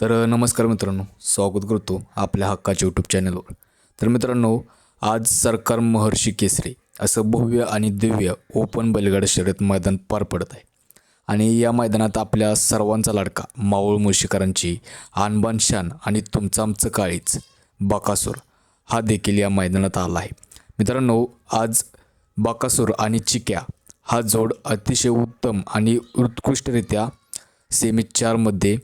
तर नमस्कार मित्रांनो. स्वागत करतो आपल्या हक्काच्या यूट्यूब चॅनलवर तर मित्रांनो आज सरकार महर्षी केसरी असं भव्य आणि दिव्य ओपन बैलगाडा शर्यत मैदान पार पडत आहे. आणि या मैदानात आपल्या सर्वांचा लाडका मावळ मुळशीकरांची आणबान शान आणि तुमचं आमचं काळीच बाकासूर हा देखील या मैदानात आला आहे. मित्रांनो आज बाकासूर आणि चिक्या हा जोड अतिशय उत्तम आणि उत्कृष्टरित्या सेमी चारमध्ये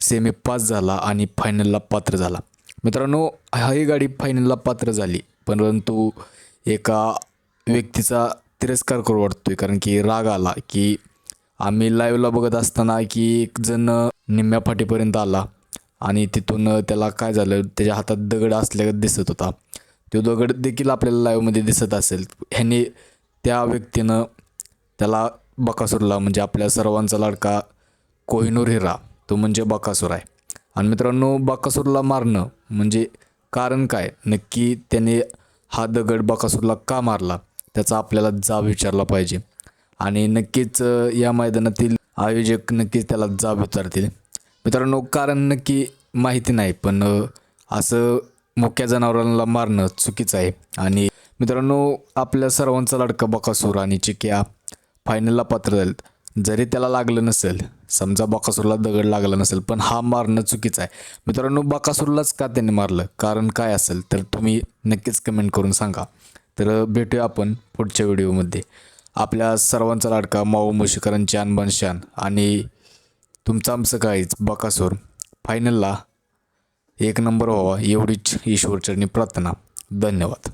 सेमी पास झाला आणि फायनलला पात्र झाला. मित्रांनो ही गाडी फायनलला पात्र झाली. परंतु एका व्यक्तीचा तिरस्कार करू वाटतोय कारण की राग आला की आम्ही लाईव्हला बघत असताना की एक जण निम्म्या फाटीपर्यंत आला आणि तिथून त्याला काय झालं त्याच्या हातात दगड असल्यागत दिसत होता. तो दगड देखील आपल्याला लाईव्हमध्ये दिसत असेल. ह्याने त्या व्यक्तीनं त्याला बकासूरला म्हणजे आपल्या सर्वांचा लाडका कोहिनूर हिरा. तो म्हणजे बकासूर आहे. आणि मित्रांनो बकासूरला मारणं म्हणजे कारण काय? नक्की त्याने हा दगड बकासूरला का मारला? त्याचा आपल्याला जाब विचारला पाहिजे. आणि नक्कीच या मैदानातील आयोजक नक्कीच त्याला जाब विचारतील. मित्रांनो कारण नक्की माहिती नाही पण असं मोक्या जनावरांना मारणं चुकीचं आहे. आणि मित्रांनो आपल्या सर्वांचा लाडका बकासूर आणि चिक्या फायनलला पात्र झालेत. जरी त्याला लागलं नसेल समजा बकासूरला दगड लागला नसेल पण हा मारणं चुकीचं आहे. मित्रांनो बकासूरलाच का त्याने मारलं? कारण काय असेल तर तुम्ही नक्कीच कमेंट करून सांगा. तर भेटूया आपण पुढच्या व्हिडिओमध्ये. आपल्या सर्वांचा लाडका माऊ मुशीकरांची अनबन शान आणि तुमचं आमचं काहीच बकासूर फायनलला एक नंबर व्हावा एवढीच ईश्वरचरणी प्रार्थना. धन्यवाद.